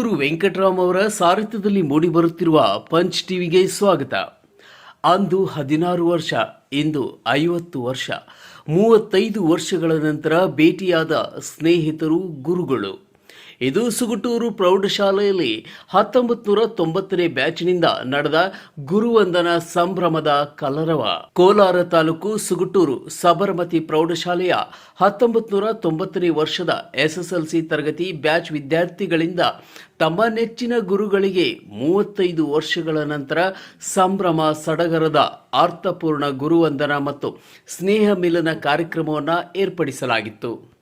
ಸುಗುಟೂರು ವೆಂಕಟರಾಮ್ ಅವರ ಸಾರಥ್ಯದಲ್ಲಿ ಮೂಡಿಬರುತ್ತಿರುವ ಪಂಚ್ ಟಿವಿಗೆ ಸ್ವಾಗತ. ಅಂದು ಹದಿನಾರು ವರ್ಷ, ಇಂದು ಐವತ್ತು ವರ್ಷ, ಮೂವತ್ತೈದು ವರ್ಷಗಳ ನಂತರ ಭೇಟಿಯಾದ ಸ್ನೇಹಿತರು, ಗುರುಗಳು. ಇದು ಸುಗುಟೂರು ಪ್ರೌಢಶಾಲೆಯಲ್ಲಿ ಹತ್ತೊಂಬತ್ತು ನೂರ ತೊಂಬತ್ತನೇ ಬ್ಯಾಚ್ನಿಂದ ನಡೆದ ಗುರುವಂದನ ಸಂಭ್ರಮದ ಕಲರವ. ಕೋಲಾರ ತಾಲೂಕು ಸುಗುಟೂರು ಸಬರಮತಿ ಪ್ರೌಢಶಾಲೆಯ ಹತ್ತೊಂಬತ್ತು ನೂರ ತೊಂಬತ್ತನೇ ವರ್ಷದ ಎಸ್ಎಸ್ಎಲ್ಸಿ ತರಗತಿ ಬ್ಯಾಚ್ ವಿದ್ಯಾರ್ಥಿಗಳಿಂದ ತಮ್ಮ ನೆಚ್ಚಿನ ಗುರುಗಳಿಗೆ ಮೂವತ್ತೈದು ವರ್ಷಗಳ ನಂತರ ಸಂಭ್ರಮ ಸಡಗರದ ಅರ್ಥಪೂರ್ಣ ಗುರುವಂದನ ಮತ್ತು ಸ್ನೇಹ ಮಿಲನ ಕಾರ್ಯಕ್ರಮವನ್ನು ಏರ್ಪಡಿಸಲಾಗಿತ್ತು.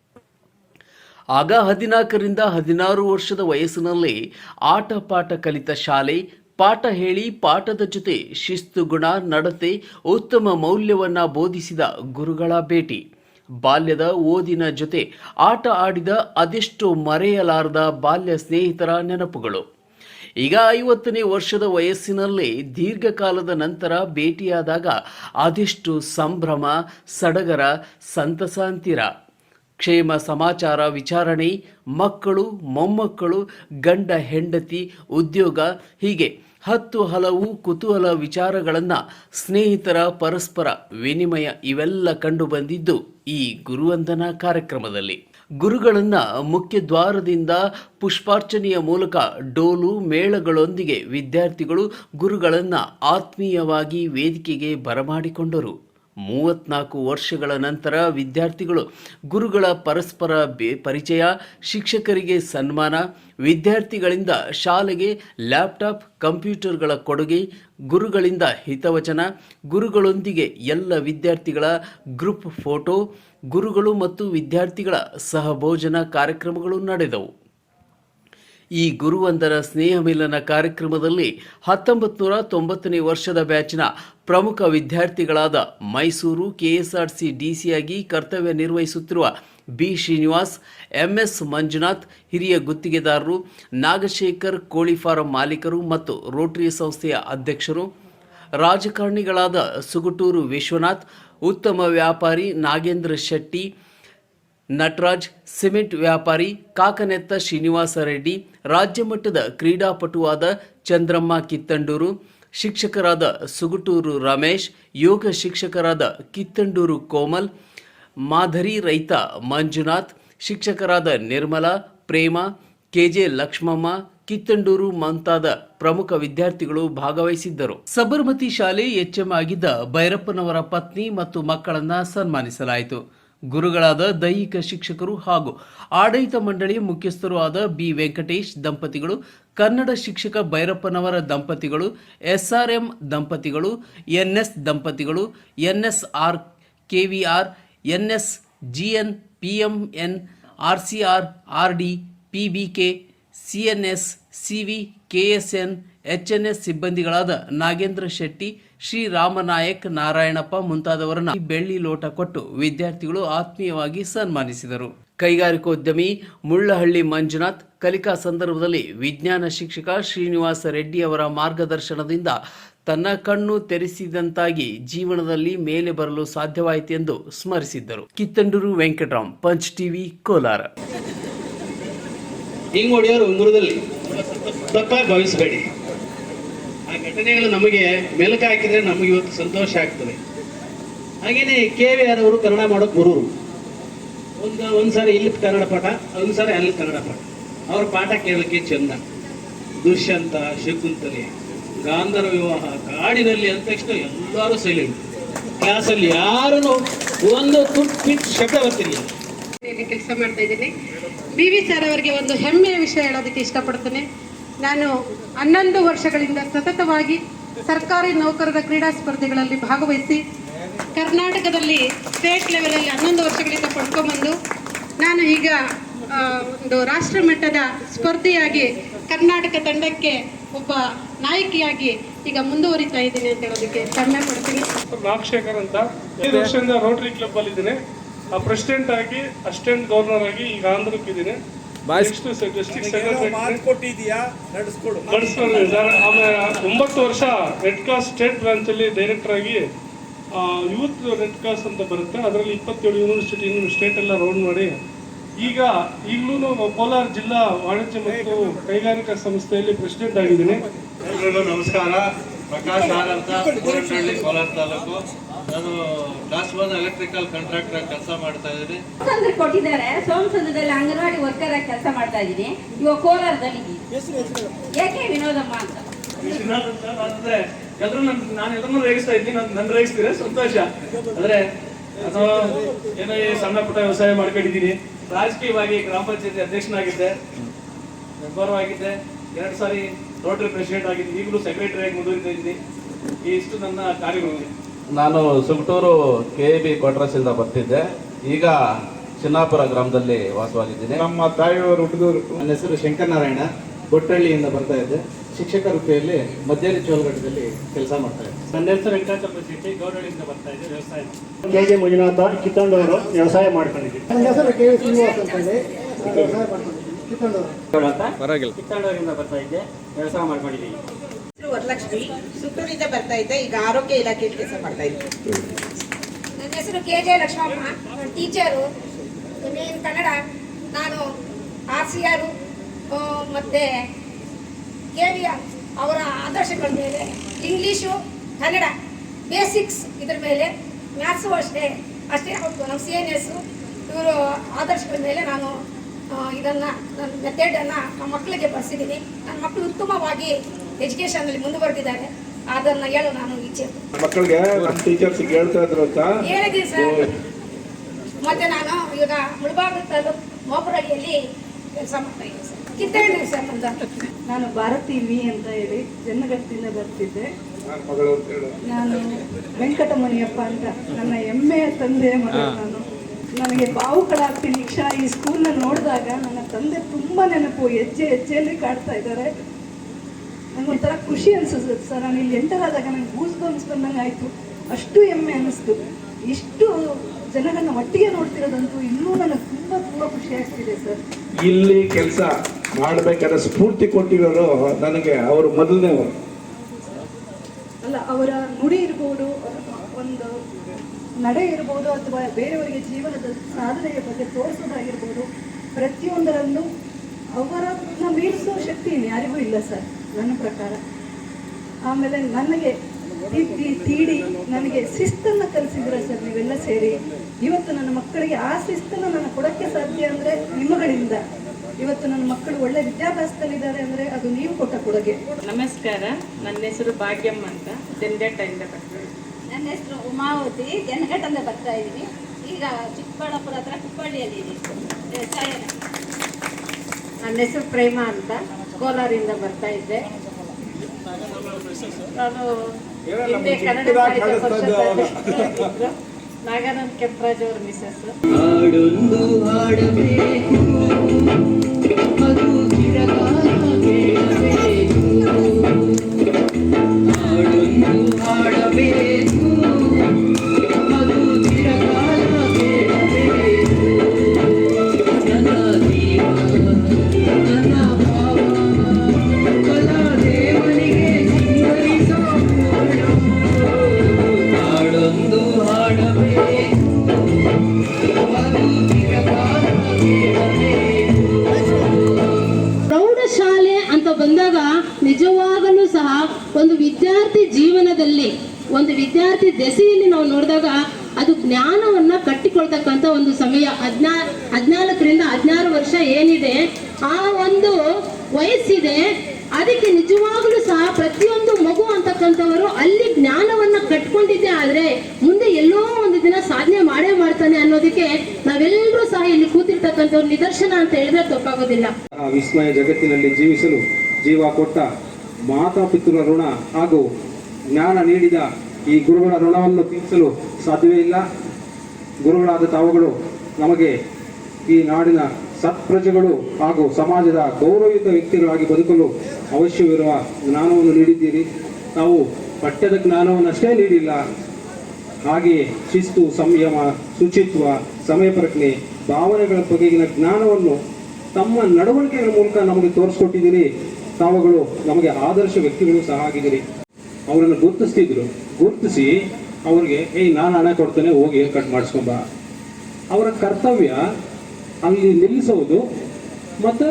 ಆಗ ಹದಿನಾಲ್ಕರಿಂದ ಹದಿನಾರು ವರ್ಷದ ವಯಸ್ಸಿನಲ್ಲಿ ಆಟ ಪಾಠ ಕಲಿತ ಶಾಲೆ ಪಾಠ ಹೇಳಿ ಪಾಠದ ಜೊತೆ ಶಿಸ್ತು ಗುಣ ನಡತೆ ಉತ್ತಮ ಮೌಲ್ಯವನ್ನ ಬೋಧಿಸಿದ ಗುರುಗಳ ಭೇಟಿ. ಬಾಲ್ಯದ ಓದಿನ ಜೊತೆ ಆಟ ಆಡಿದ ಅದೆಷ್ಟು ಮರೆಯಲಾರದ ಬಾಲ್ಯ ಸ್ನೇಹಿತರ ನೆನಪುಗಳು. ಈಗ ಐವತ್ತನೇ ವರ್ಷದ ವಯಸ್ಸಿನಲ್ಲಿ ದೀರ್ಘಕಾಲದ ನಂತರ ಭೇಟಿಯಾದಾಗ ಅದೆಷ್ಟು ಸಂಭ್ರಮ, ಸಡಗರ, ಸಂತಸ ಅಂತೀರ? ಕ್ಷೇಮ, ಸಮಾಚಾರ, ವಿಚಾರಣೆ, ಮಕ್ಕಳು, ಮೊಮ್ಮಕ್ಕಳು, ಗಂಡ, ಹೆಂಡತಿ, ಉದ್ಯೋಗ, ಹೀಗೆ ಹತ್ತು ಹಲವು ಕುತೂಹಲ ವಿಚಾರಗಳನ್ನು ಸ್ನೇಹಿತರ ಪರಸ್ಪರ ವಿನಿಮಯ ಇವೆಲ್ಲ ಕಂಡುಬಂದಿದ್ದು ಈ ಗುರುವಂದನಾ ಕಾರ್ಯಕ್ರಮದಲ್ಲಿ. ಗುರುಗಳನ್ನು ಮುಖ್ಯ ದ್ವಾರದಿಂದ ಪುಷ್ಪಾರ್ಚನೆಯ ಮೂಲಕ ಡೋಲು, ಮೇಳಗಳೊಂದಿಗೆ ವಿದ್ಯಾರ್ಥಿಗಳು ಗುರುಗಳನ್ನು ಆತ್ಮೀಯವಾಗಿ ವೇದಿಕೆಗೆ ಬರಮಾಡಿಕೊಂಡರು. ಮೂವತ್ನಾಲ್ಕು ವರ್ಷಗಳ ನಂತರ ವಿದ್ಯಾರ್ಥಿಗಳು ಗುರುಗಳ ಪರಸ್ಪರ ಬೆ ಪರಿಚಯ, ಶಿಕ್ಷಕರಿಗೆ ಸನ್ಮಾನ, ವಿದ್ಯಾರ್ಥಿಗಳಿಂದ ಶಾಲೆಗೆ ಲ್ಯಾಪ್ಟಾಪ್, ಕಂಪ್ಯೂಟರ್ಗಳ ಕೊಡುಗೆ, ಗುರುಗಳಿಂದ ಹಿತವಚನ, ಗುರುಗಳೊಂದಿಗೆ ಎಲ್ಲ ವಿದ್ಯಾರ್ಥಿಗಳ ಗ್ರೂಪ್ ಫೋಟೋ, ಗುರುಗಳು ಮತ್ತು ವಿದ್ಯಾರ್ಥಿಗಳ ಸಹಭೋಜನ ಕಾರ್ಯಕ್ರಮಗಳು ನಡೆದವು. ಈ ಗುರುವಂದರ ಸ್ನೇಹ ಮಿಲನ ಕಾರ್ಯಕ್ರಮದಲ್ಲಿ ಹತ್ತೊಂಬತ್ತು ನೂರ ತೊಂಬತ್ತನೇ ವರ್ಷದ ಬ್ಯಾಚ್ನ ಪ್ರಮುಖ ವಿದ್ಯಾರ್ಥಿಗಳಾದ ಮೈಸೂರು ಕೆಎಸ್ಆರ್ಸಿ ಡಿಸಿಯಾಗಿ ಕರ್ತವ್ಯ ನಿರ್ವಹಿಸುತ್ತಿರುವ ಬಿ ಶ್ರೀನಿವಾಸ್, ಎಂಎಸ್ ಮಂಜುನಾಥ್, ಹಿರಿಯ ಗುತ್ತಿಗೆದಾರರು, ನಾಗಶೇಖರ್ ಕೋಳಿ ಫಾರಂ ಮಾಲೀಕರು ಮತ್ತು ರೋಟರಿ ಸಂಸ್ಥೆಯ ಅಧ್ಯಕ್ಷರು, ರಾಜಕಾರಣಿಗಳಾದ ಸುಗುಟೂರು ವಿಶ್ವನಾಥ್, ಉತ್ತಮ ವ್ಯಾಪಾರಿ ನಾಗೇಂದ್ರ ಶೆಟ್ಟಿ ನಟರಾಜ್, ಸಿಮೆಂಟ್ ವ್ಯಾಪಾರಿ ಕಾಕನೆತ್ತ ಶ್ರೀನಿವಾಸ ರೆಡ್ಡಿ, ರಾಜ್ಯ ಮಟ್ಟದ ಕ್ರೀಡಾಪಟುವಾದ ಚಂದ್ರಮ್ಮ ಕಿತ್ತಂಡೂರು, ಶಿಕ್ಷಕರಾದ ಸುಗುಟೂರು ರಮೇಶ್, ಯೋಗ ಶಿಕ್ಷಕರಾದ ಕಿತ್ತಂಡೂರು ಕೋಮಲ್ ಮಾಧರಿ ರೈತ ಮಂಜುನಾಥ್, ಶಿಕ್ಷಕರಾದ ನಿರ್ಮಲಾ, ಪ್ರೇಮ, ಕೆಜೆ ಲಕ್ಷ್ಮಮ್ಮ, ಕಿತ್ತಂಡೂರು ಮುಂತಾದ ಪ್ರಮುಖ ವಿದ್ಯಾರ್ಥಿಗಳು ಭಾಗವಹಿಸಿದ್ದರು. ಸಬರ್ಮತಿ ಶಾಲೆ ಎಚ್ಎಂ ಆಗಿದ್ದ ಭೈರಪ್ಪನವರ ಪತ್ನಿ ಮತ್ತು ಮಕ್ಕಳನ್ನ ಸನ್ಮಾನಿಸಲಾಯಿತು. ಗುರುಗಳಾದ ದೈಹಿಕ ಶಿಕ್ಷಕರು ಹಾಗೂ ಆಡಳಿತ ಮಂಡಳಿ ಮುಖ್ಯಸ್ಥರು ಆದ ಬಿ ವೆಂಕಟೇಶ್ ದಂಪತಿಗಳು, ಕನ್ನಡ ಶಿಕ್ಷಕ ಭೈರಪ್ಪನವರ ದಂಪತಿಗಳು, ಎಸ್ಆರ್ಎಂ ದಂಪತಿಗಳು, ಎನ್ಎಸ್ ದಂಪತಿಗಳು NSR KVR, NS GN PMN RCR, RD PBK, CNS CV KSN, HNS ಸಿಬ್ಬಂದಿಗಳಾದ Nagendra Shetty Sriram Nayak Narayanappa ಮುಂತಾದವರನ್ನು ಬೆಳ್ಳಿ ಲೋಟ ಕೊಟ್ಟು ವಿದ್ಯಾರ್ಥಿಗಳು ಆತ್ಮೀಯವಾಗಿ ಸನ್ಮಾನಿಸಿದರು. ಕೈಗಾರಿಕೋದ್ಯಮಿ ಮುಳ್ಳಹಳ್ಳಿ ಮಂಜುನಾಥ್, ಕಲಿಕಾ ಸಂದರ್ಭದಲ್ಲಿ ವಿಜ್ಞಾನ ಶಿಕ್ಷಕ ಶ್ರೀನಿವಾಸ ರೆಡ್ಡಿ ಅವರ ಮಾರ್ಗದರ್ಶನದಿಂದ ತನ್ನ ಕಣ್ಣು ತೆರೆಸಿದಂತಾಗಿ ಜೀವನದಲ್ಲಿ ಮೇಲೆ ಬರಲು ಸಾಧ್ಯವಾಯಿತು ಎಂದು ಸ್ಮರಿಸಿದ್ದರು. Kittanduru Venkataram, Punch TV, Kolar. ಹಿಂಗ್ ಹೊಡೆಯೋರು ಉಂಗುರದಲ್ಲಿ ತಪ್ಪಾಗಿ ಭಾವಿಸಬೇಡಿ. ಆ ಘಟನೆಗಳು ನಮಗೆ ಮೆಲುಕು ಹಾಕಿದ್ರೆ ನಮಗೆ ಇವತ್ತು ಸಂತೋಷ ಆಗ್ತದೆ. ಹಾಗೇನೆ ಕೆ ವಿ ಆರ್ ಅವರು ಕನ್ನಡ ಮಾಡೋಕ್ ಬರೋರು. ಒಂದು ಒಂದ್ಸಾರಿ ಇಲ್ಲಿ ಕನ್ನಡ ಪಾಠ ಒಂದ್ಸಾರಿ ಅಲ್ಲಿ ಕನ್ನಡ ಪಾಠ. ಅವ್ರ ಪಾಠ ಕೇಳಲಿಕ್ಕೆ ಚಂದ. ದುಷ್ಯಂತ, ಶಕುಂತಲೆ ಗಾಂಧರ್ವ ವಿವಾಹ, ಕಾಡಿನಲ್ಲಿ ಅಂದ ತಕ್ಷಣ ಎಲ್ಲರೂ ಸೈಲೆಂಟ್ ಕ್ಲಾಸಲ್ಲಿ ಯಾರನ್ನು ಒಂದು ತುಟ್ ಪಿಟ್ ಶಬ್ದ ಬರ್ತಿರಲಿಲ್ಲ. ಕೆಲಸ ಮಾಡ್ತಾ ಇದ್ದೀನಿ. ಬಿ ವಿ ಸರ್ ಅವರಿಗೆ ಒಂದು ಹೆಮ್ಮೆಯ ವಿಷಯ ಹೇಳೋದಕ್ಕೆ ಇಷ್ಟಪಡ್ತೇನೆ. ನಾನು ಹನ್ನೊಂದು ವರ್ಷಗಳಿಂದ ಸತತವಾಗಿ ಸರ್ಕಾರಿ ನೌಕರರ ಕ್ರೀಡಾ ಸ್ಪರ್ಧೆಗಳಲ್ಲಿ ಭಾಗವಹಿಸಿ ಕರ್ನಾಟಕದಲ್ಲಿ ಸ್ಟೇಟ್ ಲೆವೆಲಲ್ಲಿ ಹನ್ನೊಂದು ವರ್ಷಗಳಿಂದ ಪಡ್ಕೊಂಬಂದು ನಾನು ಈಗ ಒಂದು ರಾಷ್ಟ್ರ ಮಟ್ಟದ ಸ್ಪರ್ಧೆಯಾಗಿ ಕರ್ನಾಟಕ ತಂಡಕ್ಕೆ ಒಬ್ಬ ನಾಯಕಿಯಾಗಿ ಈಗ ಮುಂದುವರಿತಾ ಇದ್ದೀನಿ ಅಂತ ಹೇಳೋದಕ್ಕೆ ಹೆಮ್ಮೆ ಪಡ್ತೀನಿ ನಾಗಶೇಖರ್ ಅಂತ. ಐದು ವರ್ಷದಿಂದ ರೋಟರಿ ಕ್ಲಬ್ ಅಲ್ಲಿ ಇದ್ದೀನಿ ಪ್ರೆಸಿಡೆಂಟ್ ಆಗಿ ಅಸಿಸ್ಟೆಂಟ್ ಗವರ್ನರ್ ಆಗಿ ಈಗ ಆಂಧ್ರಕ್ಕೆ ಇದ್ದೀನಿ. ನೆಕ್ಸ್ಟ್ ಡಿಸ್ಟ್ರಿಕ್ಟ್ ಸೆಕ್ರೆಟರಿ ಕೊಟ್ಟಿದ್ಯಾ ನಡೆಸ್ಕೊಡು. ನಡೆಸ್ಕೊಂಡಿದ್ದೀನಿ ಸರ್. ಆಮೇಲೆ ಒಂಬತ್ತು ವರ್ಷ ರೆಡ್ ಕ್ರಾಸ್ ಸ್ಟೇಟ್ ಬ್ರಾಂಚ್ ಅಲ್ಲಿ ಡೈರೆಕ್ಟರ್ ಆಗಿ ಯೂತ್ ರೆಡ್ ಕ್ರಾಸ್ ಅಂತ ಬರುತ್ತೆ. ಅದರಲ್ಲಿ ಇಪ್ಪತ್ತೇಳು ಯೂನಿವರ್ಸಿಟಿ ಸ್ಟೇಟ್ ಎಲ್ಲ ರೌಂಡ್ ಮಾಡಿ. ಈಗ ಈಗಲೂ ಕೋಲಾರ ಜಿಲ್ಲಾ ವಾಣಿಜ್ಯ ಮತ್ತು ಕೈಗಾರಿಕಾ ಸಂಸ್ಥೆಯಲ್ಲಿ ಪ್ರೆಸಿಡೆಂಟ್ ಆಗಿದ್ದೀನಿ. ನಮಸ್ಕಾರ. ಪ್ರಕಾಶ್ ಆರ್ ಅಂತ ಗೋರಟ್ಟಹಳ್ಳಿ ಕೋಲಾರ ತಾಲೂಕು. ನಾನು ಕ್ಲಾಸ್ ಒನ್ ಎಲೆಕ್ಟ್ರಿಕಲ್ ಕಾಂಟ್ರಾಕ್ಟರ್ ಕೆಲಸ ಮಾಡ್ತಾ ಇದ್ದೀನಿ. ಸೋಮಸಂದ್ರ ಕೊಟ್ಟಿದ್ದಾರೆ. ಸೋಮಸಂದ್ರದಲ್ಲಿ ಅಂಗನವಾಡಿ ವರ್ಕರ್ ಆಗಿ ಕೆಲಸ ಮಾಡ್ತಾ ಇದ್ದೀನಿ. ಇವಾಗ ಕೋಲಾರದಲ್ಲಿ ಯಾಕೆ ವಿನೋದಮ್ಮ ಅಂತ? ಅಂದ್ರೆ ಎಲ್ರು ನನ್ ನಾನು ರೇಗಿಸ್ತಾ ಇದ್ದೀನಿ. ನಾನು ನನ್ನ ರೇಗಿಸ್ತೀರ ಸಂತೋಷ. ಅಂದ್ರೆ ನಾನು ಏನೋ ಈ ಸಣ್ಣ ಪುಟ್ಟ ವ್ಯವಸಾಯ ಮಾಡ್ಕೊಂಡಿದ್ದೀನಿ. ರಾಜಕೀಯವಾಗಿ ಗ್ರಾಮ ಪಂಚಾಯತಿ ಅಧ್ಯಕ್ಷನಾಗಿದ್ದೆ. ಮೆಂಬರ್ ಆಗಿದ್ದೆ. ಎರಡು ಸಾರಿ ರೋಟರಿ ಪ್ರೆಸಿಡೆಂಟ್ ಆಗಿದ್ದೀನಿ. ಈಗಲೂ ಸೆಕ್ರೆಟರಿ ಆಗಿ ಮುಂದುವರಿತಾ ಇದ್ದೀನಿ. ಈ ಇಷ್ಟು ನನ್ನ ಕಾರ್ಯಗಳು. ನಾನು ಸುಗಟೂರು ಕೆ ಬಿ ಕ್ವಾರ್ಟರ್ಸಿಂದ ಬರ್ತಿದ್ದೆ. ಈಗ ಚಿನ್ನಾಪುರ ಗ್ರಾಮದಲ್ಲಿ ವಾಸವಾಗಿದ್ದೀನಿ. ನಮ್ಮ ತಾಯಿಯವರು ಹುಟ್ಟಿದವರು. ನನ್ನ ಹೆಸರು ಶಂಕರನಾರಾಯಣ. ಗೊಟ್ಟಳ್ಳಿಯಿಂದ ಬರ್ತಾ ಇದ್ದೆ. ಶಿಕ್ಷಕ ವೃತ್ತಿಯಲ್ಲಿ ಮಧ್ಯಾಹ್ನ ಚೋಳಘಟ್ಟದಲ್ಲಿ ಕೆಲಸ ಮಾಡ್ತಾ ಇದ್ದೆ. ನನ್ನ ಹೆಸರು ವೆಂಕಟಾಚಲ ಶೆಟ್ಟಿ ಗೌಡಳ್ಳಿಯಿಂದ ಬರ್ತಾ ಇದ್ದೆ ವ್ಯವಸಾಯ ಕೆ ಜೆ ಮಂಜುನಾಥ ಕಿತ್ತಂಡವರು ವ್ಯವಸಾಯ ಮಾಡ್ಕೊಂಡಿದ್ದೀನಿ. ನನ್ನ ಹೆಸರು ಕೆ ವಿ ಶ್ರೀನಿವಾಸ್ ವ್ಯವಸಾಯ ಮಾಡ್ಕೊಂಡಿದ್ದೀನಿ. ಕಿತ್ತಂಡವರು. ಕಿತ್ತಂಡವರಿಂದ ಬರ್ತಾ ಇದ್ದೆ. ವ್ಯವಸಾಯ ಮಾಡ್ಕೊಂಡಿದ್ದೀವಿ ಹೆಸರು ವರಲಕ್ಷ್ಮಿ ಸುತ್ತೂರಿಂದ ಬರ್ತಾ ಇದ್ದೆ. ಈಗ ಆರೋಗ್ಯ ಇಲಾಖೆಯಲ್ಲಿ ಕೆಲಸ ಮಾಡ್ತಾ ಇದ್ದೆ. ನನ್ನ ಹೆಸರು K J Lakshmamma. Teacher main Kannada. ನಾನು ಆರ್ ಸಿ ಆರು ಮತ್ತು ಕೆ ವಿ ಆರ್ ಅವರ ಆದರ್ಶಗಳ ಮೇಲೆ ಇಂಗ್ಲೀಷು, ಕನ್ನಡ, ಬೇಸಿಕ್ಸ್ ಇದ್ರ ಮೇಲೆ ಮ್ಯಾಥ್ಸು ಅಷ್ಟೇ. ಅಷ್ಟೇ ನಮ್ಮ ಸಿ ಎನ್ ಎಸ್ಸು ಇವರು ಆದರ್ಶಗಳ ಮೇಲೆ ನಾನು ಇದನ್ನು, ನನ್ನ ಮೆಥಡನ್ನು ನಮ್ಮ ಮಕ್ಕಳಿಗೆ ಬರ್ಸಿದ್ದೀನಿ. ನನ್ನ ಮಕ್ಕಳು ಉತ್ತಮವಾಗಿ ಎಜುಕೇಷನಲ್ಲಿ ಮುಂದುವರೆದಿದ್ದಾರೆ ಅದನ್ನ ಹೇಳು ನಾನು ಇಚ್ಛೆ ಮಕ್ಕಳಿಗೆ ನಮ್ಮ ಟೀಚರ್ಸ್ ಹೇಳ್ತಾ ಇದ್ರು ಅಂತ. ಹೇಳಿದ್ದೀನಿ ಸರ್. ಮತ್ತೆ ನಾನು ಈಗ ಮುಳಬಾಗ ತಾಲೂಕು ಮೋಪರಳ್ಳಿಯಲ್ಲಿ ಕೆಲಸ ಮಾಡ್ತಾ ಇದ್ದೀನಿ ಸರ್. ಕಿತ್ತಳ್ಳಿ ಸರ್ ನಂದು ನಾನು ಭಾರತಿ ವಿ ಅಂತ ಹೇಳಿ ಜನ್ನಗಟ್ಟಿಂದ ಬರ್ತಿದ್ದೆ. ನನ್ನ ಮಗಳು ಅಂತ ಹೇಳು. ನಾನು ವೆಂಕಟಮಣಿಯಪ್ಪ ಅಂತ. ನನ್ನ ಹೆಮ್ಮೆಯ ತಂದೆ ಮಗಳು ನಾನು. ನನಗೆ ಭಾವುಕಳಾಗ್ತೀನಿ ಇಕ್ಷಾ ಈ ಸ್ಕೂಲ್ನ ನೋಡಿದಾಗ ನನ್ನ ತಂದೆ ತುಂಬ ನೆನಪು ಹೆಜ್ಜೆ ಹೆಜ್ಜೆಯಲ್ಲಿ ಕಾಡ್ತಾ ಇದ್ದಾರೆ. ನನಗೊಂಥರ ಖುಷಿ ಅನಿಸುತ್ತೆ ಸರ್. ನಾನು ಇಲ್ಲಿ ಎಂಟರ್ ಆದಾಗ ನನಗೆ ಗೂಸ್ ಬನ್ಸ್ ಬಂದಂಗೆ ಆಯಿತು. ಅಷ್ಟು ಹೆಮ್ಮೆ ಅನ್ನಿಸ್ತು ಇಷ್ಟು ಜನಗಳನ್ನ ಒಟ್ಟಿಗೆ ನೋಡ್ತಿರೋದಂತೂ ಇನ್ನೂ ನನಗೆ ತುಂಬ ತುಂಬ ಖುಷಿ ಆಗ್ತಿದೆ ಸರ್. ಇಲ್ಲಿ ಕೆಲಸ ಮಾಡಬೇಕಾದ ಸ್ಫೂರ್ತಿ ಕೊಟ್ಟಿರೋರು ನನಗೆ ಅವರು ಮೊದಲನೇವರು ಅಲ್ಲ ಅವರ ನುಡಿ ಇರ್ಬೋದು ಒಂದು ನಡೆ ಇರ್ಬೋದು ಅಥವಾ ಬೇರೆಯವರಿಗೆ ಜೀವನದ ಸಾಧನೆಯ ಬಗ್ಗೆ ತೋರಿಸೋದಾಗಿರ್ಬೋದು ಪ್ರತಿಯೊಂದರಲ್ಲೂ ಅವರನ್ನ ಮೀರಿಸೋ ಶಕ್ತಿ ಯಾರಿಗೂ ಇಲ್ಲ ಸರ್. ನನ್ನ ಪ್ರಕಾರ. ಆಮೇಲೆ ನನಗೆ ತಿದ್ದಿ ತೀಡಿ ನನಗೆ ಶಿಸ್ತನ್ನು ಕಲಿಸಿದ್ರ ಸರ್ ನೀವೆಲ್ಲ ಸೇರಿ. ಇವತ್ತು ನನ್ನ ಮಕ್ಕಳಿಗೆ ಆ ಶಿಸ್ತನ್ನು ನಾನು ಕೊಡೋಕ್ಕೆ ಸಾಧ್ಯ ಅಂದರೆ ನಿಮ್ಮಗಳಿಂದ. ಇವತ್ತು ನನ್ನ ಮಕ್ಕಳು ಒಳ್ಳೆ ವಿದ್ಯಾಭ್ಯಾಸದಲ್ಲಿದ್ದಾರೆ ಅಂದರೆ ಅದು ನೀವು ಕೊಟ್ಟ ಕೊಡುಗೆ. ನಮಸ್ಕಾರ. ನನ್ನ ಹೆಸರು ಭಾಗ್ಯಮ್ಮ ಅಂತ. ಜಂಜಟ್ಟದಿಂದ ಬರ್ತೀನಿ. ನನ್ನ ಹೆಸರು ಉಮಾವತಿ. ಜನಘಟ್ಟದಿಂದ ಬರ್ತಾ ಇದ್ದೀನಿ. ಈಗ ಚಿಕ್ಕಬಳ್ಳಾಪುರ ಹತ್ರ ಕುಪ್ಪಳ್ಳಿಯಲ್ಲಿ ಇದ್ದೀನಿ. ನನ್ನ ಹೆಸರು ಪ್ರೇಮ ಅಂತ. ಕೋಲಾರಿಂದ ಬರ್ತಾ ಇದ್ದೆ. ನಾನು ಹಿಂದೆ ಕನ್ನಡ ಸಾಹಿತ್ಯ ಪರಿಷತ್ತಲ್ಲಿ ನಾಗಾನಂದ್ ಕೆಂಪರಾಜ್ ಅವ್ರ ಮಿಸಸ್ ಹಾಡೊಂದು ಹಾಡಬೇಕು. ಅದು ಹದ್ನಾ, ಹದಿನಾಲ್ಕರಿಂದ ಹದಿನಾರು ವರ್ಷ ಏನಿದೆ, ಆ ಒಂದು ವಯಸ್ಸಿದೆ, ಅದಕ್ಕೆ ನಿಜವಾಗಲೂ ಸಹ ಪ್ರತಿಯೊಂದು ಮಗು ಅಂತಕ್ಕಂಥವರು ಅಲ್ಲಿ ಜ್ಞಾನವನ್ನ ಕಟ್ಕೊಂಡಿದ್ದೆ ಆದ್ರೆ ಮುಂದೆ ಎಲ್ಲೋ ಒಂದು ದಿನ ಸಾಧನೆ ಮಾಡೇ ಮಾಡ್ತಾನೆ ಅನ್ನೋದಕ್ಕೆ ನಾವೆಲ್ಲರೂ ಸಹ ಇಲ್ಲಿ ಕೂತಿರ್ತಕ್ಕಂಥವ್ರು ನಿದರ್ಶನ ಅಂತ ಹೇಳಿದ್ರೆ ತಪ್ಪಾಗೋದಿಲ್ಲ. ವಿಸ್ಮಯ ಜಗತ್ತಿನಲ್ಲಿ ಜೀವಿಸಲು ಜೀವ ಕೊಟ್ಟ ಮಾತಾಪಿತೃ ಋಣ ಹಾಗೂ ಜ್ಞಾನ ನೀಡಿದ ಈ ಗುರುಗಳ ಋಣವನ್ನು ತೀರಿಸಲು ಸಾಧ್ಯವೇ ಇಲ್ಲ. ಗುರುಗಳಾದ ತಾವುಗಳು ನಮಗೆ ಈ ನಾಡಿನ ಸತ್ಪ್ರಜೆಗಳು ಹಾಗೂ ಸಮಾಜದ ಗೌರವಯುತ ವ್ಯಕ್ತಿಗಳಾಗಿ ಬದುಕಲು ಅವಶ್ಯವಿರುವ ಜ್ಞಾನವನ್ನು ನೀಡಿದ್ದೀರಿ. ತಾವು ಪಠ್ಯದ ಜ್ಞಾನವನ್ನಷ್ಟೇ ನೀಡಿಲ್ಲ. ಹಾಗೆಯೇ ಶಿಸ್ತು, ಸಂಯಮ, ಶುಚಿತ್ವ, ಸಮಯ ಪ್ರಜ್ಞೆ, ಭಾವನೆಗಳ ಬಗೆಗಿನ ಜ್ಞಾನವನ್ನು ತಮ್ಮ ನಡವಳಿಕೆಗಳ ಮೂಲಕ ನಮಗೆ ತೋರಿಸ್ಕೊಟ್ಟಿದ್ದೀರಿ. ತಾವುಗಳು ನಮಗೆ ಆದರ್ಶ ವ್ಯಕ್ತಿಗಳು ಸಹ ಆಗಿದ್ದೀರಿ. ಅವರನ್ನು ಗುರುತಿಸ್ತಿದ್ರು. ಗುರುತಿಸಿ ಅವ್ರಿಗೆ, ಏಯ್, ನಾನು ಹಣ ಕೊಡ್ತೇನೆ, ಹೋಗಿ ಕಟ್ ಮಾಡಿಸ್ಕೊಂಬ ಅವರ ಕರ್ತವ್ಯ ಅಲ್ಲಿ ನಿಲ್ಲಿಸೋದು ಮತ್ತು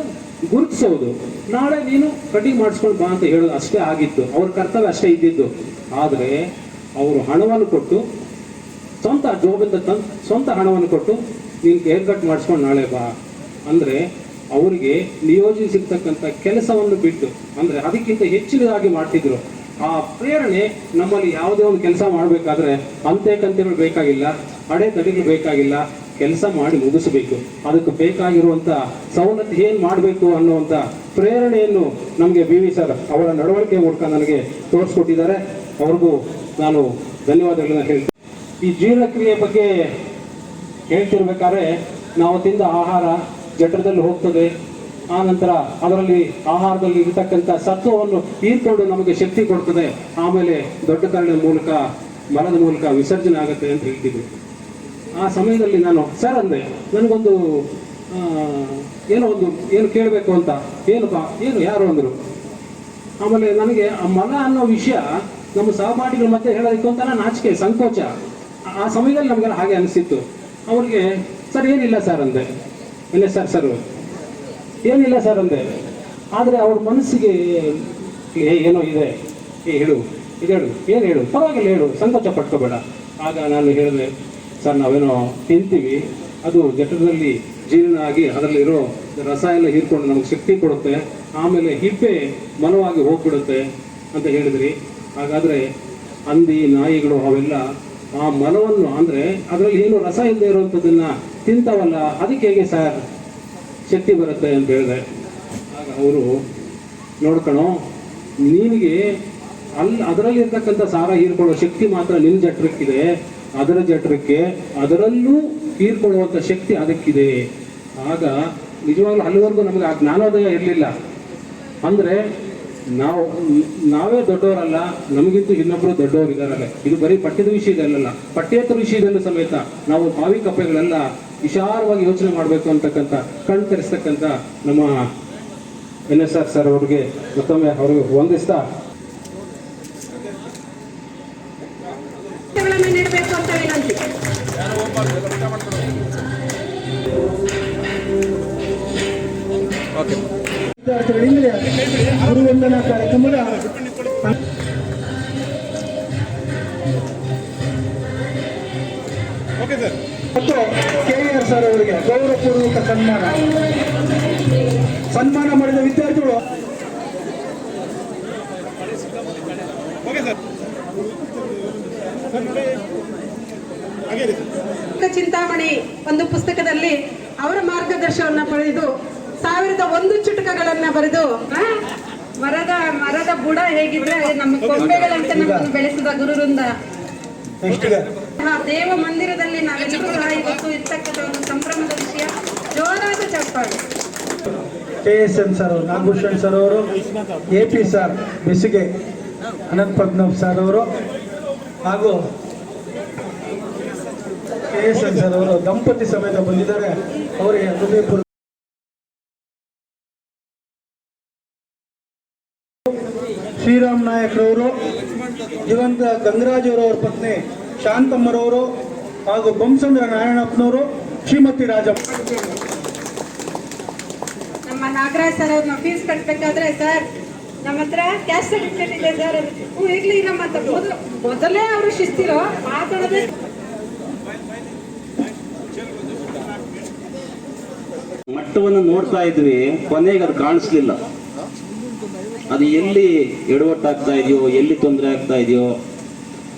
ಗುರುತಿಸೋದು. ನಾಳೆ ನೀನು ಕಟಿಂಗ್ ಮಾಡಿಸ್ಕೊಂಡು ಬಾ ಅಂತ ಹೇಳೋದು ಅಷ್ಟೇ ಆಗಿತ್ತು ಅವ್ರ ಕರ್ತವ್ಯ ಅಷ್ಟೇ ಇದ್ದಿದ್ದು. ಆದರೆ ಅವರು ಹಣವನ್ನು ಕೊಟ್ಟು ಸ್ವಂತ ಜೋಬಿಂದ ತಂದು ಸ್ವಂತ ಹಣವನ್ನು ಕೊಟ್ಟು ನೀನು ಹೇರ್ ಕಟ್ ಮಾಡಿಸ್ಕೊಂಡು ನಾಳೆ ಬಾ. ಅಂದರೆ ಅವರಿಗೆ ನಿಯೋಜಿಸಿರ್ತಕ್ಕಂಥ ಕೆಲಸವನ್ನು ಬಿಟ್ಟು, ಅಂದರೆ ಅದಕ್ಕಿಂತ ಹೆಚ್ಚಿನದಾಗಿ ಮಾಡ್ತಿದ್ರು. ಆ ಪ್ರೇರಣೆ ನಮ್ಮಲ್ಲಿ ಯಾವುದೇ ಒಂದು ಕೆಲಸ ಮಾಡಬೇಕಾದ್ರೆ ಅಂತೆ ಕಂತೆಗಳು ಬೇಕಾಗಿಲ್ಲ, ಅಡೆತಡೆಗಳು ಬೇಕಾಗಿಲ್ಲ ಕೆಲಸ ಮಾಡಿ ಮುಗಿಸಬೇಕು. ಅದಕ್ಕೆ ಬೇಕಾಗಿರುವಂಥ ಸವಲತ್ತು ಏನು ಮಾಡಬೇಕು ಅನ್ನುವಂಥ ಪ್ರೇರಣೆಯನ್ನು ನಮಗೆ ಬಿ ವಿ ಸರ್ ಅವರ ನಡವಳಿಕೆ ಮೂಲಕ ನನಗೆ ತೋರಿಸ್ಕೊಟ್ಟಿದ್ದಾರೆ. ಅವ್ರಿಗೂ ನಾನು ಧನ್ಯವಾದಗಳನ್ನ ಹೇಳ್ತೀನಿ. ಈ ಜೀರ್ಣಕ್ರಿಯೆ ಬಗ್ಗೆ ಹೇಳ್ತಿರ್ಬೇಕಾದ್ರೆ, ನಾವು ತಿಂದ ಆಹಾರ ಜಠರದಲ್ಲಿ ಹೋಗ್ತದೆ. ಆ ನಂತರ ಅದರಲ್ಲಿ ಆಹಾರದಲ್ಲಿ ಇರತಕ್ಕಂಥ ಸತ್ವವನ್ನು ಹೀರ್ಕೊಂಡು ನಮಗೆ ಶಕ್ತಿ ಕೊಡ್ತದೆ. ಆಮೇಲೆ ದೊಡ್ಡ ಕಾರಣದ ಮೂಲಕ, ಮರದ ಮೂಲಕ ವಿಸರ್ಜನೆ ಆಗುತ್ತೆ ಅಂತ ಹೇಳ್ತಿದ್ರು. ಆ ಸಮಯದಲ್ಲಿ ನಾನು, ಸರ್ ಅಂದೆ, ನನಗೊಂದು ಏನೋ ಒಂದು, ಏನು ಕೇಳಬೇಕು ಅಂತ, ಏನು ಬಾ, ಏನು ಯಾರು ಅಂದರು? ಆಮೇಲೆ ನನಗೆ, ಆ ಮನ ಅನ್ನೋ ವಿಷಯ ನಮ್ಮ ಸಹಪಾಠಿಗಳ ಮಧ್ಯೆ ಹೇಳೋದಕ್ಕೆ ಅಂತ ನಾಚಿಕೆ, ಸಂಕೋಚ. ಆ- ಸಮಯದಲ್ಲಿ ನಮಗೆಲ್ಲ ಹಾಗೆ ಅನಿಸಿತ್ತು. ಅವ್ರಿಗೆ, ಸರ್, ಏನಿಲ್ಲ ಸರ್ ಅಂದೆ. ಇಲ್ಲ ಸರ್ ಸರ್, ಏನಿಲ್ಲ ಸರ್ ಅಂದೆ. ಆದರೆ ಅವ್ರ ಮನಸ್ಸಿಗೆ ಏನೋ ಇದೆ, ಏ, ಹೇಳು, ಇದು ಹೇಳು, ಏನು ಹೇಳು, ಪರವಾಗಿಲ್ಲ, ಹೇಳು, ಸಂಕೋಚ ಪಟ್ಕೋಬೇಡ. ಆಗ ನಾನು ಹೇಳಿದೆ ಸರ್ ನಾವೇನೋ ತಿಂತೀವಿ, ಅದು ಜಠರದಲ್ಲಿ ಜೀರ್ಣ ಆಗಿ ಅದರಲ್ಲಿರೋ ರಸ ಎಲ್ಲ ಹೀರ್ಕೊಂಡು ನಮಗೆ ಶಕ್ತಿ ಕೊಡುತ್ತೆ, ಆಮೇಲೆ ಹಿಪ್ಪೆ ಮನವಾಗಿ ಹೋಗ್ಬಿಡುತ್ತೆ ಅಂತ ಹೇಳಿದ್ರಿ. ಹಾಗಾದರೆ ಹಂದಿ, ನಾಯಿಗಳು ಅವೆಲ್ಲ ಆ ಮನವನ್ನು, ಅಂದರೆ ಅದರಲ್ಲಿ ಏನು ರಸ ಇಲ್ಲದೆ ಇರುವಂಥದ್ದನ್ನು ತಿಂತಾವಲ್ಲ, ಅದಕ್ಕೆ ಹೇಗೆ ಸರ್ ಶಕ್ತಿ ಬರುತ್ತೆ ಅಂತ ಹೇಳಿದೆ. ಆಗ ಅವರು ನೋಡ್ಕಣೋ ನಿನಗೆ ಅಲ್ಲಿ ಅದರಲ್ಲಿರ್ತಕ್ಕಂಥ ಸಾರ ಹೀರ್ಕೊಳ್ಳೋ ಶಕ್ತಿ ಮಾತ್ರ ನಿನ್ನ ಜಠರಕ್ಕಿದೆ. ಅದರ ಜಠರಕ್ಕೆ ಅದರಲ್ಲೂ ಹೀರ್ಕೊಳ್ಳುವಂಥ ಶಕ್ತಿ ಅದಕ್ಕಿದೆ. ಆಗ ನಿಜವಾಗ್ಲೂ ಅಲ್ಲಿವರೆಗೂ ನಮಗೆ ಆ ಜ್ಞಾನೋದಯ ಇರಲಿಲ್ಲ. ಅಂದರೆ ನಾವು, ನಾವೇ ದೊಡ್ಡವರಲ್ಲ, ನಮಗಿಂತೂ ಇನ್ನೊಬ್ಬರು ದೊಡ್ಡವರು ಇದ್ದಾರಲ್ಲ. ಇದು ಬರೀ ಪಠ್ಯದ ವಿಷಯದಲ್ಲ ಪಠ್ಯೇತರ ವಿಷಯದಲ್ಲೂ ಸಮೇತ ನಾವು ಬಾವಿ ಕಪ್ಪೆಗಳೆಲ್ಲ ವಿಶಾಲವಾಗಿ ಯೋಚನೆ ಮಾಡಬೇಕು ಅಂತಕ್ಕಂಥ ಕಣ್ ತೆರೆಸ್ತಕ್ಕಂಥ ನಮ್ಮ ಎನ್ ಎಸ್ ಆರ್ ಸರ್ ಅವ್ರಿಗೆ ಮತ್ತೊಮ್ಮೆ ಅವ್ರಿಗೆ ವಂದಿಸ್ತಾ ಗೌರವಪೂರ್ವಕ ಸನ್ಮಾನ. ಸನ್ಮಾನ ಮಾಡಿದ ವಿದ್ಯಾರ್ಥಿಗಳು. ಚಿಂತಾಮಣಿ ಒಂದು ಪುಸ್ತಕದಲ್ಲಿ ಅವರ ಮಾರ್ಗದರ್ಶನವನ್ನು ಪಡೆದು ಸಾವಿರದ ಒಂದು ಚುಟುಕಗಳನ್ನ ಬರೆದು ಮರದ ಮರದ ಬುಡ ಹೇಗಿದ್ರೆ ನಮ್ಮ ಕೊಂಬೆಗಳಂತೆ ನಮ್ಮನ್ನು ಬೆಳೆಸಿದ ಗುರುವೃಂದ. ದೇವ ಮಂದಿರದಲ್ಲಿ ನಾವೆಲ್ಲರೂ ಸಹ ಇವತ್ತು ಇರ್ತಕ್ಕಂಥ ಒಂದು ಸಂಭ್ರಮದ ವಿಷಯ. ಜೋರಾದ ಚಪ್ಪಾಳೆ. ಕೆ ಎಸ್ ಎನ್ ಸರ್ ಅವರು, ನಾಗಭೂಷಣ್ ಸರ್ ಅವರು, ಎ ಪಿ ಸರ್, ಬೆಸಿಗೆ ಅನಂತ್ ಪದ್ಮನಾಭ್ ಸರ್ ಅವರು, ಹಾಗೂ ಕೆ ಎಸ್ ಎನ್ ಸರ್ ಅವರು ದಂಪತಿ ಸಮೇತ ಬಂದಿದ್ದಾರೆ. ಅವರಿಗೆ ಹೃದಯಪೂರ್ವ ಶ್ರೀರಾಮ್ ನಾಯಕ್ರವರು ದಿವಂತ ಗಂಗರಾಜ್ ಅವರವರ ಪತ್ನಿ ಶಾಂತಮ್ಮರವರು ಹಾಗೂ ಬೊಮ್ಮಸಂದ್ರ ನಾರಾಯಣಪ್ಪನವರು ಶ್ರೀಮತಿ ರಾಜಮ್ಮ ನಮ್ಮ ನಾಗರಾಜ್ ಸರ್ ಅವ್ರನ್ನ ಫೀಸ್ ಕಟ್ಟಬೇಕಾದ್ರೆ ಸರ್ ನಮ್ಮ ಹತ್ರ ಕ್ಯಾಶ್ ಸರ್ಟಿಫಿಕೇಟ್ ಇದೆ ಸರ್. ಹ್ಞೂ ಇರ್ಲಿ ನಮ್ಮ ಹತ್ರ ಮೊದಲು ಮೊದಲೇ ಅವರು ಶಿಸ್ತಿರೋ ಮಾತಾಡೋದೇ ಮಟ್ಟವನ್ನು ನೋಡ್ತಾ ಇದ್ವಿ ಕೊನೆಗೆ ಅದು ಕಾಣಿಸ್ಲಿಲ್ಲ. ಅದು ಎಲ್ಲಿ ಎಡವಟ್ಟಾಗ್ತಾ ಇದೆಯೋ ಎಲ್ಲಿ ತೊಂದರೆ ಆಗ್ತಾ ಇದೆಯೋ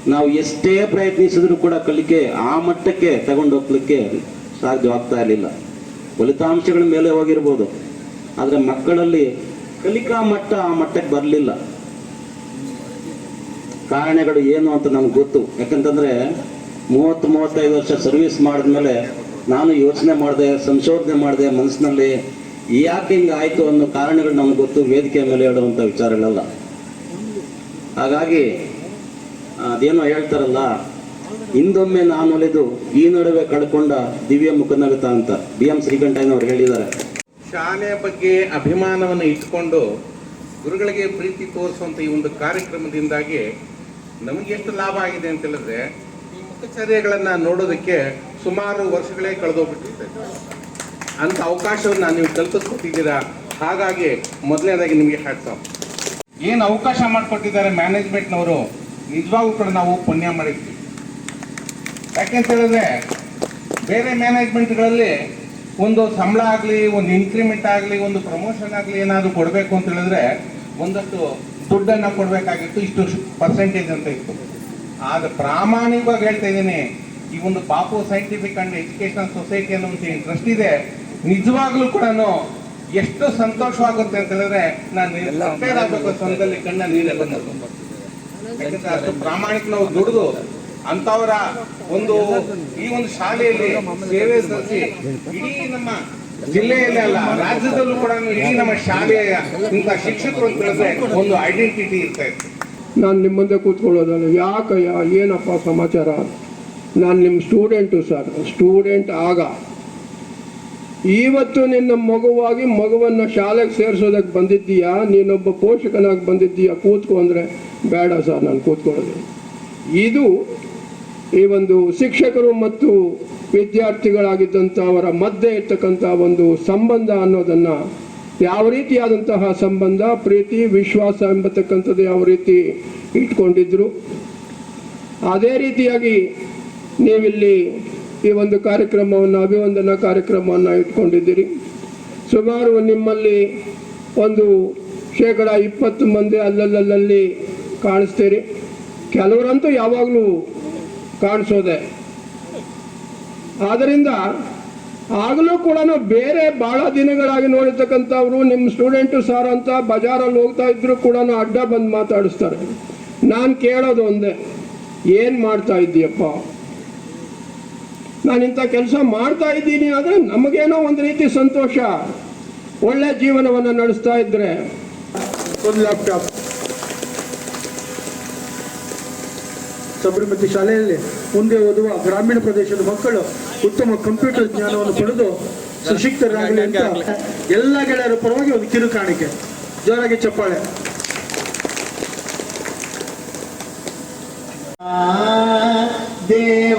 ನಾವು ಎಷ್ಟೇ ಪ್ರಯತ್ನಿಸಿದ್ರು ಕೂಡ ಕಲಿಕೆ ಆ ಮಟ್ಟಕ್ಕೆ ತಗೊಂಡು ಹೋಗ್ಲಿಕ್ಕೆ ಸಾಧ್ಯವಾಗ್ತಾ ಇರಲಿಲ್ಲ. ಫಲಿತಾಂಶಗಳ ಮೇಲೆ ಹೋಗಿರ್ಬೋದು. ಆದರೆ ಮಕ್ಕಳಲ್ಲಿ ಕಲಿಕಾ ಮಟ್ಟ ಆ ಮಟ್ಟಕ್ಕೆ ಬರಲಿಲ್ಲ. ಕಾರಣಗಳು ಏನು ಅಂತ ನಮ್ಗೆ ಗೊತ್ತು. ಯಾಕಂತಂದ್ರೆ ಮೂವತ್ತು, ಮೂವತ್ತೈದು ವರ್ಷ ಸರ್ವಿಸ್ ಮಾಡಿದ್ಮೇಲೆ ನಾನು ಯೋಚನೆ ಮಾಡಿದೆ, ಸಂಶೋಧನೆ ಮಾಡಿದೆ ಮನಸ್ಸಿನಲ್ಲಿ ಯಾಕೆ ಹಿಂಗೆ ಆಯಿತು ಅನ್ನೋ ಕಾರಣಗಳು ನಮ್ಗೆ ಗೊತ್ತು. ವೇದಿಕೆ ಮೇಲೆ ಹೇಳುವಂಥ ವಿಚಾರಗಳಲ್ಲ. ಹಾಗಾಗಿ ಅದೇನೋ ಹೇಳ್ತಾರಲ್ಲ ಹಿಂದೊಮ್ಮೆ ನಾನು ಒಲಿದು ಈ ನಡುವೆ ಕಳ್ಕೊಂಡ ದಿವ್ಯ ಮುಖನಗತ ಅಂತ. ಬಿ ಎಂ ಶ್ರೀಕಂಠಯ್ಯನವರು ಹೇಳಿದ್ದಾರೆ. ಶಾಲೆಯ ಬಗ್ಗೆ ಅಭಿಮಾನವನ್ನು ಇಟ್ಕೊಂಡು ಗುರುಗಳಿಗೆ ಪ್ರೀತಿ ತೋರಿಸುವಂಥ ಈ ಒಂದು ಕಾರ್ಯಕ್ರಮದಿಂದಾಗಿ ನಮಗೆ ಎಷ್ಟು ಲಾಭ ಆಗಿದೆ ಅಂತ ಹೇಳಿದ್ರೆ ಈ ಮುಖಚರ್ಯಗಳನ್ನು ನೋಡೋದಕ್ಕೆ ಸುಮಾರು ವರ್ಷಗಳೇ ಕಳೆದೋಗ್ಬಿಟ್ಟಿದೆ. ಅಂತ ಅವಕಾಶವನ್ನು ನೀವು ಕಲ್ಪಿಸ್ಕೊಟ್ಟಿದ್ದೀರಾ? ಹಾಗಾಗಿ ಮೊದಲನೇದಾಗಿ ನಿಮಗೆ ಹ್ಯಾಟ್ಸ್ ಆಫ್ ಏನು ಅವಕಾಶ ಮಾಡಿಕೊಟ್ಟಿದ್ದಾರೆ ಮ್ಯಾನೇಜ್ಮೆಂಟ್ನವರು ನಿಜವಾಗೂ ಕೂಡ ನಾವು ಪುಣ್ಯ ಮಾಡಿದ್ವಿ. ಯಾಕೆಂತ ಹೇಳಿದ್ರೆ ಬೇರೆ ಮ್ಯಾನೇಜ್ಮೆಂಟ್ಗಳಲ್ಲಿ ಒಂದು ಸಂಬಳ ಆಗಲಿ ಒಂದು ಇನ್ಕ್ರಿಮೆಂಟ್ ಆಗಲಿ ಒಂದು ಪ್ರಮೋಷನ್ ಆಗಲಿ ಏನಾದರೂ ಕೊಡಬೇಕು ಅಂತ ಹೇಳಿದ್ರೆ ಒಂದಷ್ಟು ದುಡ್ಡನ್ನು ಕೊಡಬೇಕಾಗಿತ್ತು ಇಷ್ಟು ಪರ್ಸೆಂಟೇಜ್ ಅಂತ ಇತ್ತು. ಆದರೆ ಪ್ರಾಮಾಣಿಕವಾಗಿ ಹೇಳ್ತಾ ಇದ್ದೀನಿ ಈ ಒಂದು Papu scientific and education society ಅನ್ನೋ ಒಂದು ಟ್ರಸ್ಟ್ ಇದೆ ನಿಜವಾಗ್ಲೂ ಕೂಡ ಎಷ್ಟು ಸಂತೋಷವಾಗುತ್ತೆ ಅಂತ ಹೇಳಿದ್ರೆ ನಾನು ಸ್ವಂತದಲ್ಲಿ ಕಣ್ಣ ನೀರೇ ಬಂದದ್ದು ಅಷ್ಟು ಪ್ರಾಮಾಣಿಕ ನಾವು ದುಡಿದು ಅಂತವರ ಒಂದು ಈ ಒಂದು ಶಾಲೆಯಲ್ಲಿ ಸೇವೆ ಸಲ್ಲಿಸಿ ಇಡೀ ನಮ್ಮ ಜಿಲ್ಲೆಯಲ್ಲೇ ಅಲ್ಲ, ರಾಜ್ಯದಲ್ಲೂ ಕೂಡ ಇಡೀ ನಮ್ಮ ಶಾಲೆಯ ಇಂಥ ಶಿಕ್ಷಕರು ಅಂತ ಹೇಳಿದ್ರೆ ಒಂದು ಐಡೆಂಟಿಟಿ ಇರ್ತಾ ಇತ್ತು ನಾನು ನಿಮ್ಮ ಮುಂದೆ ಕೂತ್ಕೊಳ್ಳೋದಲ್ಲ, ಯಾಕಯ್ಯ, ಏನಪ್ಪ ಸಮಾಚಾರ? ನಾನು ನಿಮ್ಮ ಸ್ಟೂಡೆಂಟು ಸರ್ ಸ್ಟೂಡೆಂಟ್ ಆಗ ಇವತ್ತು ನಿನ್ನ ಮಗುವಾಗಿ ಮಗುವನ್ನು ಶಾಲೆಗೆ ಸೇರಿಸೋದಕ್ಕೆ ಬಂದಿದ್ದೀಯಾ? ನೀನೊಬ್ಬ ಪೋಷಕನಾಗಿ ಬಂದಿದ್ದೀಯಾ? ಕೂತ್ಕೊಂಡ್ರೆ ಬೇಡ ಸರ್ ನಾನು ಕೂತ್ಕೊಳ್ಳೋದು. ಇದು ಈ ಒಂದು ಶಿಕ್ಷಕರು ಮತ್ತು ವಿದ್ಯಾರ್ಥಿಗಳಾಗಿದ್ದಂಥ ಅವರ ಮಧ್ಯೆ ಇರ್ತಕ್ಕಂಥ ಒಂದು ಸಂಬಂಧ ಅನ್ನೋದನ್ನು ಯಾವ ರೀತಿಯಾದಂತಹ ಸಂಬಂಧ, ಪ್ರೀತಿ, ವಿಶ್ವಾಸ ಎಂಬತಕ್ಕಂಥದ್ದು ಯಾವ ರೀತಿ ಇಟ್ಕೊಂಡಿದ್ರು? ಅದೇ ರೀತಿಯಾಗಿ ನೀವಿಲ್ಲಿ ಈ ಒಂದು ಕಾರ್ಯಕ್ರಮವನ್ನು, ಅಭಿವಂದನಾ ಕಾರ್ಯಕ್ರಮವನ್ನು ಇಟ್ಕೊಂಡಿದ್ದೀರಿ. ಸುಮಾರು ನಿಮ್ಮಲ್ಲಿ ಒಂದು ಶೇಕಡ ಇಪ್ಪತ್ತು ಮಂದಿ ಅಲ್ಲಲ್ಲಲ್ಲಿ ಕಾಣಿಸ್ತೀರಿ. ಕೆಲವರಂತೂ ಯಾವಾಗಲೂ ಕಾಣಿಸೋದೆ. ಆದ್ದರಿಂದ ಆಗಲೂ ಕೂಡ ಬೇರೆ ಭಾಳ ದಿನಗಳಾಗಿ ನೋಡಿರ್ತಕ್ಕಂಥವ್ರು ನಿಮ್ಮ ಸ್ಟೂಡೆಂಟು ಸಾರ್ ಅಂತ ಬಜಾರಲ್ಲಿ ಹೋಗ್ತಾ ಇದ್ರು ಕೂಡ ಅಡ್ಡ ಬಂದು ಮಾತಾಡಿಸ್ತಾರೆ. ನಾನು ಕೇಳೋದು ಒಂದೇ, ಏನು ಮಾಡ್ತಾ ಇದ್ದೀಯಪ್ಪ? ನಾನು ಇಂಥ ಕೆಲಸ ಮಾಡ್ತಾ ಇದ್ದೀನಿ, ಆದರೆ ನಮಗೇನೋ ಒಂದು ರೀತಿ ಸಂತೋಷ. ಒಳ್ಳೆ ಜೀವನವನ್ನು ನಡೆಸ್ತಾ ಇದ್ರೆ. ಲ್ಯಾಪ್ಟಾಪ್ ಸಬರಮತಿ ಶಾಲೆಯಲ್ಲಿ ಮುಂದೆ ಓದುವ ಗ್ರಾಮೀಣ ಪ್ರದೇಶದ ಮಕ್ಕಳು ಉತ್ತಮ ಕಂಪ್ಯೂಟರ್ ಜ್ಞಾನವನ್ನು ಪಡೆದು ಸುಶಿಕ್ತರಾಗಲಿ ಅಂತ ಎಲ್ಲ ಗೆಳೆಯರ ಪರವಾಗಿ ಒಂದು ಕಿರು ಕಾಣಿಕೆ ಜೋರಾಗಿ ಚಪ್ಪಾಳೆ. ದೇವನದೇ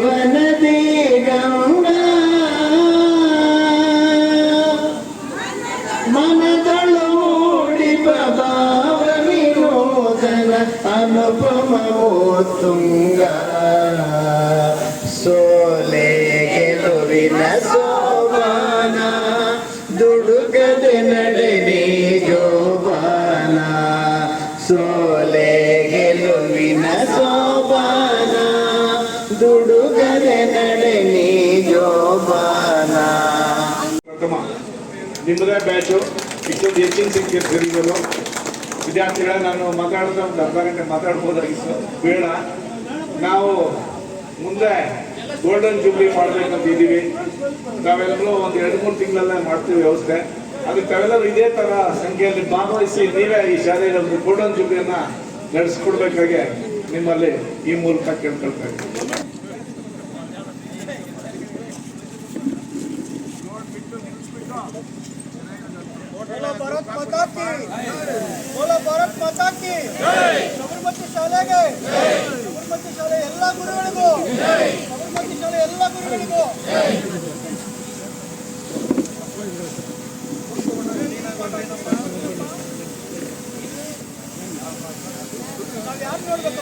ನಿಮ್ಮದೇ ಬ್ಯಾಚು ಇಷ್ಟೊಂದು ಹೆಚ್ಚಿನ ಸಂಖ್ಯೆ ಸೇರಿದರು ವಿದ್ಯಾರ್ಥಿಗಳ, ನಾನು ಮಾತಾಡಿದ್ರೆ ಒಂದು ಅರ್ಧ ಗಂಟೆ ಮಾತಾಡ್ಬೋದಾಗಿತ್ತು. ಬೇಡ. ನಾವು ಮುಂದೆ ಗೋಲ್ಡನ್ ಜೂಬ್ಲಿ ಮಾಡಬೇಕಂತ ಇದ್ದೀವಿ. ನಾವೆಲ್ಲರೂ ಒಂದು ಎರಡು, ಮೂರು ತಿಂಗಳಲ್ಲೇ ಮಾಡ್ತೀವಿ ವ್ಯವಸ್ಥೆ. ಅದಕ್ಕೆ ತಾವೆಲ್ಲರೂ ಇದೇ ಥರ ಸಂಖ್ಯೆಯಲ್ಲಿ ಭಾಗವಹಿಸಿ ನೀವೇ ಈ ಶಾಲೆಯಲ್ಲಿ ಒಂದು ಗೋಲ್ಡನ್ ಜೂಬ್ಲಿಯನ್ನು ನಡೆಸ್ಕೊಡ್ಬೇಕಾಗೆ ನಿಮ್ಮಲ್ಲಿ ಈ ಮೂಲಕ ಕೇಳ್ಕೊಳ್ತಾ ಇದ್ದೀನಿ ಭಾರತ್ ಮಾತಾ ಕಿ ಬೋಲೋ ಭಾರತ್ ಮಾತಾ ಕಿ ಸಬರಮತಿ ಶಾಲೆಗೆ. ಸಬರಮತಿ ಶಾಲೆ ಎಲ್ಲ ಗುರುಗಳಿಗೂ. ಸಬರಮತಿ ಶಾಲೆ ಎಲ್ಲ ಗುರುಗಳಿಗೂ. ಯಾರು ನೋಡ್ಬೇಕು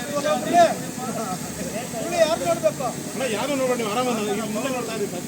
ಯಾರು ನೋಡ್ಬೇಕು? ಯಾರು ನೋಡ್ಬೇಡಿ ಆರಾಮ ಮುಂದೆ ನೋಡ್ತಾ ಇದ್ದೀವಿ.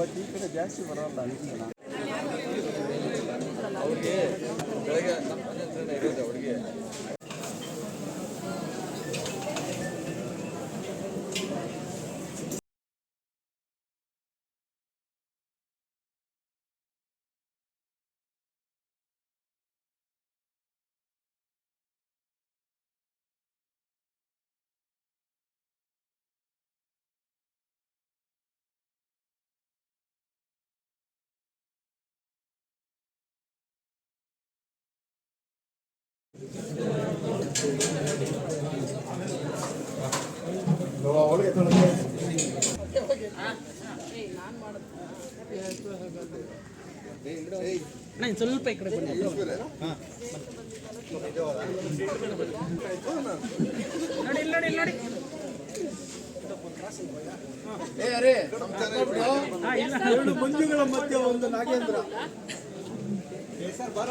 ಬಟ್ ಈ ಕಡೆ ಜಾಸ್ತಿ ಬರೋಲ್ಲ ಸ್ವಲ್ಪ ಈ ಕಡೆ ಬನ್ನಿ. ನೋಡಿ ಇಲ್ಲಿ ನೋಡಿ ಇಲ್ಲಿ ನೋಡಿ. ಎರಡು ಮಂಜುಗಳ ಮಧ್ಯೆ ಒಂದು ನಾಗೇಂದ್ರ. ಸರ್ ಬರ.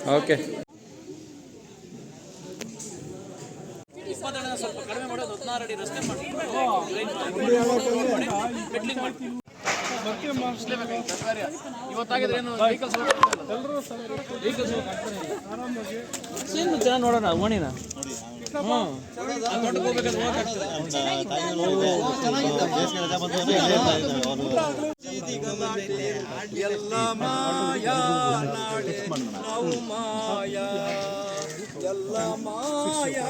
ವೆಹಿಕಲ್ಸ್ ಜನ ನೋಡೋಣ ಓಣಿನ. ಹ್ಞೂ ಹೋಗ್ಬೇಕಾದ್ರೆ ಎಲ್ಲ ಮಾಯಾ ನಾಳೆ ನಾವು ಮಾಯಾ. ಎಲ್ಲ ಮಾಯಾ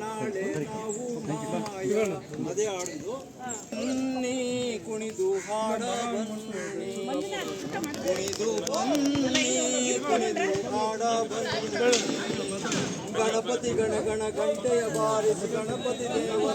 ನಾಳೆ ನಾವು ಮಾಯಾ. ಅದೇ ಹಾಡಿದು ಬನ್ನಿ ಕುಣಿದು ಹಾಡ ಬನ್ನಿ. ಕುಣಿದು ಬನ್ನಿ ಕುಣಿದು ಹಾಡ ಬನ್ನಿ. ಗಣಪತಿ ಗಣ ಗಣ ಗಂಟೆಯ ಬಾರಿಸಿ ಗಣಪತಿ ದೇವರ.